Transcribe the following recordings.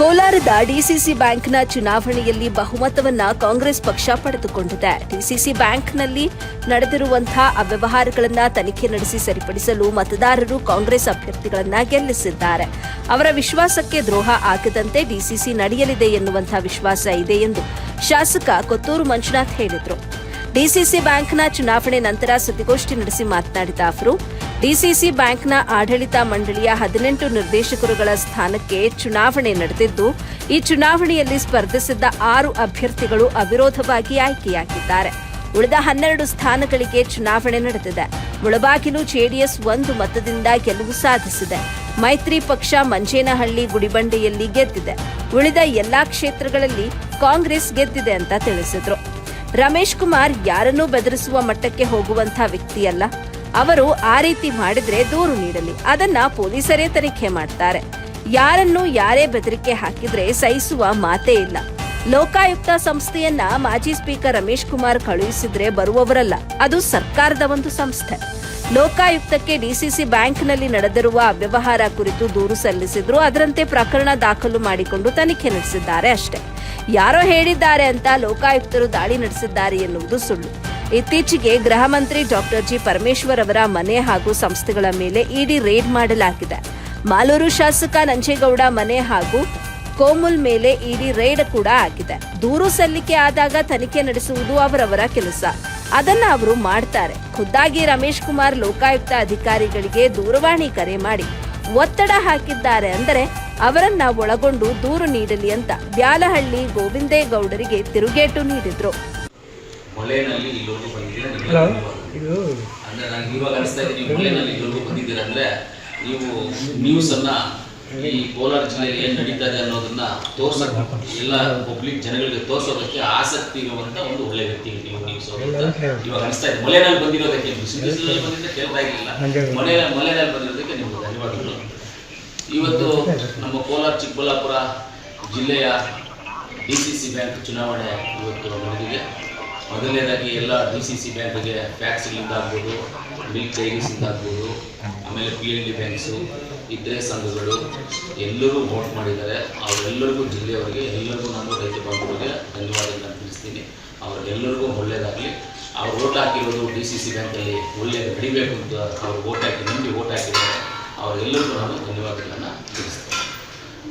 ಕೋಲಾರದ ಡಿಸಿಸಿ ಬ್ಯಾಂಕ್ನ ಚುನಾವಣೆಯಲ್ಲಿ ಬಹುಮತವನ್ನ ಕಾಂಗ್ರೆಸ್ ಪಕ್ಷ ಪಡೆದುಕೊಂಡಿದೆ. ಡಿಸಿಸಿ ಬ್ಯಾಂಕ್ನಲ್ಲಿ ನಡೆದಿರುವಂತಹ ಅವ್ಯವಹಾರಗಳನ್ನ ತನಿಖೆ ನಡೆಸಿ ಸರಿಪಡಿಸಲು ಮತದಾರರು ಕಾಂಗ್ರೆಸ್ ಅಭ್ಯರ್ಥಿಗಳನ್ನ ಗೆಲ್ಲಿಸಿದ್ದಾರೆ. ಅವರ ವಿಶ್ವಾಸಕ್ಕೆ ದ್ರೋಹ ಆಗದಂತೆ ಡಿಸಿಸಿ ನಡೆಯಲಿದೆ ಎನ್ನುವಂತಹ ವಿಶ್ವಾಸ ಇದೆ ಎಂದು ಶಾಸಕ ಕೊತ್ತೂರು ಮಂಜುನಾಥ್ ಹೇಳಿದರು. ಡಿಸಿಸಿ ಬ್ಯಾಂಕ್ನ ಚುನಾವಣೆ ನಂತರ ಸುದ್ದಿಗೋಷ್ಠಿ ನಡೆಸಿ ಮಾತನಾಡಿದ ಅವರು ಡಿಸಿಸಿ ಬ್ಯಾಂಕ್ನ ಆಡಳಿತ ಮಂಡಳಿಯ ಹದಿನೆಂಟು ನಿರ್ದೇಶಕರುಗಳ ಸ್ಥಾನಕ್ಕೆ ಚುನಾವಣೆ ನಡೆದಿದ್ದು, ಈ ಚುನಾವಣೆಯಲ್ಲಿ ಸ್ಪರ್ಧಿಸಿದ್ದ ಆರು ಅಭ್ಯರ್ಥಿಗಳು ಅವಿರೋಧವಾಗಿ ಆಯ್ಕೆಯಾಗಿದ್ದಾರೆ. ಉಳಿದ ಹನ್ನೆರಡು ಸ್ಥಾನಗಳಿಗೆ ಚುನಾವಣೆ ನಡೆದಿದೆ. ಮುಳಬಾಗಿಲು ಜೆಡಿಎಸ್ ಒಂದು ಮತದಿಂದ ಗೆಲುವು ಸಾಧಿಸಿದೆ. ಮೈತ್ರಿ ಪಕ್ಷ ಮಂಜೇನಹಳ್ಳಿ ಗುಡಿಬಂಡೆಯಲ್ಲಿ ಗೆದ್ದಿದೆ. ಉಳಿದ ಎಲ್ಲಾ ಕ್ಷೇತ್ರಗಳಲ್ಲಿ ಕಾಂಗ್ರೆಸ್ ಗೆದ್ದಿದೆ ಅಂತ ತಿಳಿಸಿದ್ರು. ರಮೇಶ್ ಕುಮಾರ್ ಯಾರನ್ನೂ ಬೆದರಿಸುವ ಮಟ್ಟಕ್ಕೆ ಹೋಗುವಂಥ ವ್ಯಕ್ತಿಯಲ್ಲ. ಅವರು ಆ ರೀತಿ ಮಾಡಿದ್ರೆ ದೂರು ನೀಡಲಿ. ಅದನ್ನ ಪೊಲೀಸರೇ ತನಿಖೆ ಮಾಡ್ತಾರೆ. ಯಾರನ್ನು ಯಾರೇ ಬೆದರಿಕೆ ಹಾಕಿದ್ರೆ ಸಹಿಸುವ ಮಾತೇ ಇಲ್ಲ. ಲೋಕಾಯುಕ್ತ ಸಂಸ್ಥೆಯನ್ನ ಮಾಜಿ ಸ್ಪೀಕರ್ ರಮೇಶ್ ಕುಮಾರ್ ಕಳುಹಿಸಿದ್ರೆ ಬರುವವರಲ್ಲ. ಅದು ಸರ್ಕಾರದ ಒಂದು ಸಂಸ್ಥೆ. ಲೋಕಾಯುಕ್ತಕ್ಕೆ ಡಿಸಿಸಿ ಬ್ಯಾಂಕ್ನಲ್ಲಿ ನಡೆದಿರುವ ಅವ್ಯವಹಾರ ಕುರಿತು ದೂರು ಸಲ್ಲಿಸಿದ್ರು. ಅದರಂತೆ ಪ್ರಕರಣ ದಾಖಲು ಮಾಡಿಕೊಂಡು ತನಿಖೆ ನಡೆಸಿದ್ದಾರೆ ಅಷ್ಟೇ. ಯಾರೋ ಹೇಳಿದ್ದಾರೆ ಅಂತ ಲೋಕಾಯುಕ್ತರು ದಾಳಿ ನಡೆಸಿದ್ದಾರೆ ಎನ್ನುವುದು ಸುಳ್ಳು. ಇತ್ತೀಚೆಗೆ ಗೃಹ ಮಂತ್ರಿ ಡಾಕ್ಟರ್ ಜಿ ಪರಮೇಶ್ವರ್ ಅವರ ಮನೆ ಹಾಗೂ ಸಂಸ್ಥೆಗಳ ಮೇಲೆ ಇಡಿ ರೇಡ್ ಮಾಡಲಾಗಿದೆ. ಮಾಲೂರು ಶಾಸಕ ನಂಜೇಗೌಡ ಮನೆ ಹಾಗೂ ಕೋಮುಲ್ ಮೇಲೆ ಇಡಿ ರೇಡ್ ಕೂಡ ಆಗಿದೆ. ದೂರು ಸಲ್ಲಿಕೆ ಆದಾಗ ತನಿಖೆ ನಡೆಸುವುದು ಅವರವರ ಕೆಲಸ. ಅದನ್ನ ಅವರು ಮಾಡ್ತಾರೆ. ಖುದ್ದಾಗಿ ರಮೇಶ್ ಕುಮಾರ್ ಲೋಕಾಯುಕ್ತ ಅಧಿಕಾರಿಗಳಿಗೆ ದೂರವಾಣಿ ಕರೆ ಮಾಡಿ, ಒತ್ತಡ ಹಾಕಿದ್ದಾರೆ ಅಂದರೆ ಅವರನ್ನ ಒಳಗೊಂಡು ದೂರು ನೀಡಲಿ ಅಂತ ಬ್ಯಾಲಹಳ್ಳಿ ಗೋವಿಂದೇಗೌಡರಿಗೆ ತಿರುಗೇಟು ನೀಡಿದ್ರು. ಮೊಲೆನಲ್ಲಿ ಇಲ್ಲಿವರೆಗೂ ಬಂದಿದ್ದೀರಾ? ಅಂದ್ರೆ ನಂಗೆ ಇವಾಗ ಅನಿಸ್ತಾ ಇದೆ ನೀವು ಮೊಲೆನಲ್ಲಿ ಇಲ್ಲಿವರೆಗೂ ಬಂದಿದ್ದೀರಾ ಅಂದ್ರೆ ನೀವು ನ್ಯೂಸ್ ಅನ್ನ ಈ ಕೋಲಾರ ಜಿಲ್ಲೆಯಲ್ಲಿ ಏನ್ ನಡೀತಾ ಇದೆ ಅನ್ನೋದನ್ನ ತೋರ್ಸಕ್ ಎಲ್ಲ ಪಬ್ಲಿಕ್ ಜನಗಳಿಗೆ ತೋರ್ಸೋದಕ್ಕೆ ಆಸಕ್ತಿ ಇರುವಂತ ಒಂದು ಒಳ್ಳೆ ವ್ಯಕ್ತಿ ನೀವು ನ್ಯೂಸ್ ಇವಾಗ ಅನಿಸ್ತಾ ಇದೆ. ಮೊಲೆನಲ್ಲಿ ಬಂದಿರೋದಕ್ಕೆ ಬಿಸಿಲಲ್ಲಿ ಬಂದಿದ್ದೆ ಕೇಳ್ತಾ ಇರಲಿಲ್ಲ. ಮನೆ ಮಲೆನಲ್ಲಿ ಬಂದಿರೋದಕ್ಕೆ ನಿಮ್ಗೆ ಧನ್ಯವಾದಗಳು. ಇವತ್ತು ನಮ್ಮ ಕೋಲಾರ ಚಿಕ್ಕಬಳ್ಳಾಪುರ ಜಿಲ್ಲೆಯ ಡಿ ಸಿ ಸಿ ಬ್ಯಾಂಕ್ ಚುನಾವಣೆ ಇವತ್ತು ನಡೆದಿದೆ. ಮೊದಲನೇದಾಗಿ ಎಲ್ಲ ಡಿ ಸಿ ಸಿ ಬ್ಯಾಂಕ್ಗೆ ಫ್ಯಾಕ್ಸ್ಗಳಿಂದ ಆಗ್ಬೋದು ಮಿಲ್ಕ್ ಡೈರೀಸಿಂದ ಆಗ್ಬೋದು ಆಮೇಲೆ ಪಿ ಎಲ್ ಡಿ ಬ್ಯಾಂಕ್ಸು ಇದ್ರೆ ಸಂಘಗಳು, ಎಲ್ಲರೂ ವೋಟ್ ಮಾಡಿದ್ದಾರೆ. ಅವರೆಲ್ಲರಿಗೂ ಜಿಲ್ಲೆಯವರಿಗೆ, ಎಲ್ಲರಿಗೂ ನಾನು ರೈತ ಬಾಂಧವರಿಗೆ ಧನ್ಯವಾದಗಳನ್ನು ತಿಳಿಸ್ತೀನಿ. ಅವರೆಲ್ಲರಿಗೂ ಒಳ್ಳೆಯದಾಗಲಿ ಅವ್ರು ವೋಟ್ ಹಾಕಿರೋದು ಡಿ ಸಿ ಸಿ ಬ್ಯಾಂಕಲ್ಲಿ ಒಳ್ಳೆಯದು ನಡಿಬೇಕು ಅಂತ ಅವ್ರು ವೋಟ್ ಹಾಕಿ, ನಂಬಿ ವೋಟ್ ಹಾಕಿದ್ದಾರೆ. ಅವರೆಲ್ಲರಿಗೂ ನಾನು ಧನ್ಯವಾದಗಳನ್ನು ತಿಳಿಸ್ತೀನಿ.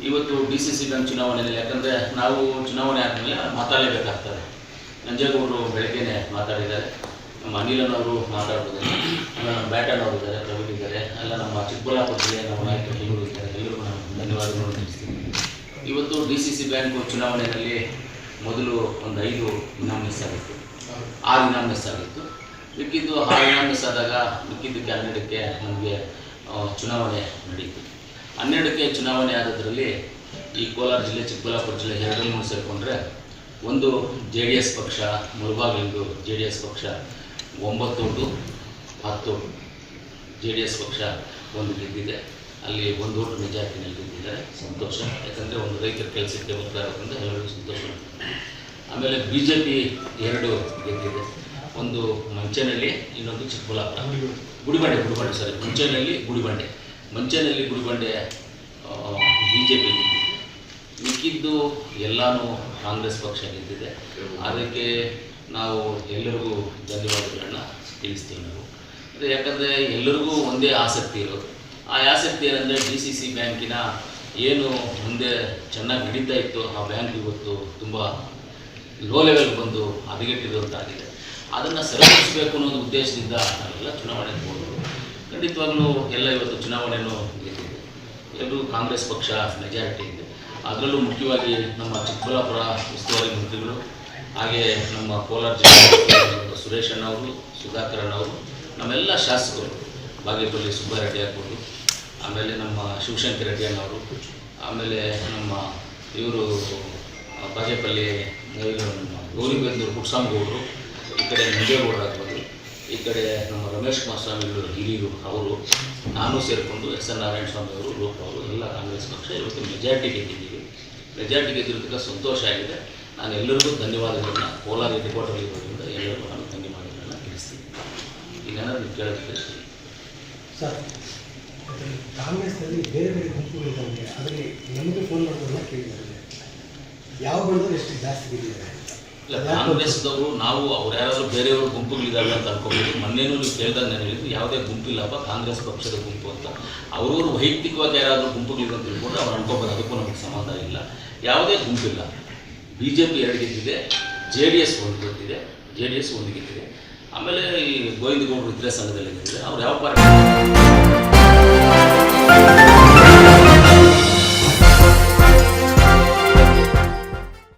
ಇವತ್ತು ಡಿ ಸಿ ಸಿ ಬ್ಯಾಂಕ್ ಚುನಾವಣೆಯಲ್ಲಿ, ಯಾಕಂದರೆ ನಾವು ಚುನಾವಣೆ ಆದಮೇಲೆ ಮಾತಾಡಲೇಬೇಕಾಗ್ತದೆ. ನಂಜೇಗೌಡರು ಬೆಳಗ್ಗೆನೆ ಮಾತಾಡಿದ್ದಾರೆ. ನಮ್ಮ ಅನಿಲನವರು ಮಾತಾಡೋದಿಲ್ಲ. ಆಮೇಲೆ ನಮ್ಮ ಅವರು ಇದ್ದಾರೆ, ಪ್ರವೀಣ್ ಇದ್ದಾರೆ. ಅಲ್ಲ, ನಮ್ಮ ಚಿಕ್ಕಬಳ್ಳಾಪುರ ಜಿಲ್ಲೆಯ ನಮ್ಮ ನಾಯಕರು ಎಲ್ಲರೂ ಇದ್ದಾರೆ. ಎಲ್ಲರಿಗೂ ನಾನು ಧನ್ಯವಾದಗಳನ್ನು ತಿಳಿಸ್ತೀನಿ. ಇವತ್ತು ಡಿ ಸಿ ಸಿ ಬ್ಯಾಂಕ್ ಚುನಾವಣೆಯಲ್ಲಿ ಮೊದಲು ಒಂದು ಐದು ಇನಾಮಿನೇಸ್ ಆಗಿತ್ತು. ಆರು ಮಿಸ್ ಆಗಿತ್ತು. ಮಿಕ್ಕಿದ್ದು ಆರು ಇನಾಮಿನೇಸ್ ಆದಾಗ ಮಿಕ್ಕಿದ್ದಕ್ಕೆ ಹನ್ನೆರಡಕ್ಕೆ ನಮಗೆ ಚುನಾವಣೆ ನಡೀತು. ಹನ್ನೆರಡಕ್ಕೆ ಚುನಾವಣೆ ಆದದ್ರಲ್ಲಿ ಈ ಕೋಲಾರ ಜಿಲ್ಲೆ, ಚಿಕ್ಕಬಳ್ಳಾಪುರ ಜಿಲ್ಲೆ ಎರಡನ್ನೂ ಸೇರಿಕೊಂಡ್ರೆ ಒಂದು ಜೆ ಡಿ ಎಸ್ ಪಕ್ಷ ಮುಳಬಾಗಿಲಿಂದು ಜೆ ಡಿ ಎಸ್ ಪಕ್ಷ, ಒಂಬತ್ತು ಟು ಹತ್ತು ಜೆ ಡಿ ಎಸ್ ಪಕ್ಷ ಒಂದು ಗೆದ್ದಿದೆ. ಅಲ್ಲಿ ಒಂದು ಓಟು ಮೆಜಾರಿಟಿನಲ್ಲಿ ಗೆದ್ದಿದ್ದಾರೆ. ಸಂತೋಷ, ಯಾಕಂದರೆ ಒಂದು ರೈತರ ಕೆಲಸಕ್ಕೆ ಬರ್ತಾ ಇರೋದ್ರಿಂದ ಎಲ್ಲರಿಗೂ ಸಂತೋಷ. ಆಮೇಲೆ ಬಿ ಜೆ ಪಿ ಎರಡು ಗೆದ್ದಿದೆ. ಒಂದು ಮಂಚನಹಳ್ಳಿ ಇನ್ನೊಂದು ಚಿಕ್ಕಬಳ್ಳಾಪುರ. ಗುಡಿಬಂಡೆ ಗುಡಿಬಂಡೆ ಸಾರಿ ಮುಂಚೆನಲ್ಲಿ ಗುಡಿಬಂಡೆ. ಮಂಚನಲ್ಲಿ ಗುಡಿಬಂಡೆ ಬಿ ಜೆ ಪಿ ಗೆದ್ದಿದೆ. ಮಿಕ್ಕಿದ್ದು ಎಲ್ಲಾನು ಕಾಂಗ್ರೆಸ್ ಪಕ್ಷ ನಿಂತಿದೆ ಅದಕ್ಕೆ ನಾವು ಎಲ್ಲರಿಗೂ ಧನ್ಯವಾದಗಳನ್ನ ತಿಳಿಸ್ತೀವಿ ನಾವು. ಅಂದರೆ ಯಾಕಂದರೆ ಎಲ್ಲರಿಗೂ ಒಂದೇ ಆಸಕ್ತಿ ಇರೋದು. ಆ ಆಸಕ್ತಿ ಏನಂದರೆ ಡಿ ಸಿ ಸಿ ಬ್ಯಾಂಕಿನ ಏನು ಮುಂದೆ ಚೆನ್ನಾಗಿ ನಡೀತಾ ಇತ್ತು, ಆ ಬ್ಯಾಂಕ್ ಇವತ್ತು ತುಂಬ ಲೋ ಲೆವೆಲ್ ಬಂದು ಹದಗೆಟ್ಟಿರುವಂತಾಗಿದೆ. ಅದನ್ನು ಸರಿಪಡಿಸಬೇಕು ಅನ್ನೋ ಉದ್ದೇಶದಿಂದ ನಾವೆಲ್ಲ ಚುನಾವಣೆ ಹೋಗೋದು ಖಂಡಿತವಾಗ್ಲೂ ಎಲ್ಲ ಇವತ್ತು ಚುನಾವಣೆಯನ್ನು ಗೆದ್ದಿದೆ. ಎಲ್ಲರೂ ಕಾಂಗ್ರೆಸ್ ಪಕ್ಷ ಮೆಜಾರಿಟಿ ಇದೆ ಅದರಲ್ಲೂ ಮುಖ್ಯವಾಗಿ ನಮ್ಮ ಚಿಕ್ಕಬಳ್ಳಾಪುರ ಉಸ್ತುವಾರಿ ಮಂತ್ರಿಗಳು, ಹಾಗೆ ನಮ್ಮ ಕೋಲಾರ ಜಿಲ್ಲೆ ಸುರೇಶಣ್ಣ ಸುರೇಶ್ ಅಣ್ಣವರು, ಸುಧಾಕರ್ ಅಣ್ಣವರು, ನಮ್ಮೆಲ್ಲ ಶಾಸಕರು, ಬಾಗೇಪಲ್ಲಿ ಸುಬ್ಬಾರೆಡ್ಡಿ ಆಗ್ಬೋದು, ಆಮೇಲೆ ನಮ್ಮ ಶಿವಶಂಕರ ರೆಡ್ಡಿ ಅಣ್ಣವರು, ಆಮೇಲೆ ನಮ್ಮ ಇವರು ಬಾಗೇಪಲ್ಲಿ ಗೌರಿಬೆಂದೂರು ಪುಟ್ಸ್ವಾಮಿಗೌಡರು, ಈ ಕಡೆ ನಂಜೇಗೌಡರು ಆಗ್ಬೋದು, ಈ ಕಡೆ ನಮ್ಮ ರಮೇಶ್ ಕುಮಾರ್ ಸ್ವಾಮಿಗಳು ಹಿರಿಯರು, ಅವರು, ನಾನು ಸೇರಿಕೊಂಡು ಎಸ್ ಎನ್ ನಾರಾಯಣ ಸ್ವಾಮಿ ಅವರು, ಲೋಕ ಅವರು, ಎಲ್ಲ ಕಾಂಗ್ರೆಸ್ ಪಕ್ಷ ಇವತ್ತು ಮೆಜಾರಿಟಿ ಗೆದ್ದಿದ್ದೀವಿ. ಮೆಜಾರಿಟಿ ಗೆದ್ದಿರೋದಕ್ಕೆ ಸಂತೋಷ ಆಗಿದೆ. ನಾನು ಎಲ್ಲರಿಗೂ ಧನ್ಯವಾದಗಳನ್ನು ಕೋಲಾರ ರಿಪೋರ್ಟರ್ ಇರೋದ್ರಿಂದ ಎಲ್ಲರಿಗೂ ನಾನು ಧನ್ಯವಾದಗಳನ್ನು ತಿಳಿಸ್ತೀನಿ. ಇನ್ನೇನಾದ್ರು ನೀವು ಕೇಳೋದಕ್ಕೆ ಸರ್ ಕಾಂಗ್ರೆಸ್ನಲ್ಲಿ ಬೇರೆ ಬೇರೆ ಗುಂಪುಗಳಿದ್ದಾವೆ ಅದರಲ್ಲಿ ನಮಗೆ ಫೋನ್ ಮಾಡೋದನ್ನ ಕೇಳಿದ್ದಾರೆ. ಯಾವ ಬಂದರೂ ಎಷ್ಟು ಜಾಸ್ತಿ ಬಿದ್ದಿದ್ದಾರೆ ಇಲ್ಲ, ಕಾಂಗ್ರೆಸ್ದವರು, ನಾವು ಅವ್ರು ಯಾರಾದರೂ ಬೇರೆಯವರು ಗುಂಪುಗಳಿದ್ದಾವೆ ಅಂತ ಅನ್ಕೋಬೋದು. ಮೊನ್ನೆನೂ ನೀವು ಕೇಳಿದಾಗ ನಾನು ಹೇಳಿದ್ರು ಯಾವುದೇ ಗುಂಪಿಲ್ಲಪ್ಪ, ಕಾಂಗ್ರೆಸ್ ಪಕ್ಷದ ಗುಂಪು ಅಂತ. ಅವ್ರವ್ರು ವೈಯಕ್ತಿಕವಾಗಿ ಯಾರಾದರೂ ಗುಂಪುಗಳಿದೆ ಅಂತ ತಿಳ್ಕೊಂಡು ಅವ್ರು ಅನ್ಕೋಬೋದು, ಅದಕ್ಕೂ ನಮಗೆ ಸಮಾಧಾನ ಇಲ್ಲ. ಯಾವುದೇ ಗುಂಪಿಲ್ಲ. ಬಿ ಜೆ ಪಿ ಎರಡು ಗೆದ್ದಿದೆ, ಜೆ ಡಿ ಎಸ್ ಒಂದು ಗೆದ್ದಿದೆ, ಜೆ ಡಿ ಎಸ್ ಒಂದು ಗೆದ್ದಿದೆ. ಆಮೇಲೆ ಈ ಗೋವಿಂದಗೌಡರು ಇದ್ರೆ ಸಂಘದಲ್ಲಿ ಗೆದ್ದಿದೆ ಅವ್ರು ಯಾವ ಪಾರ್ಟಿ?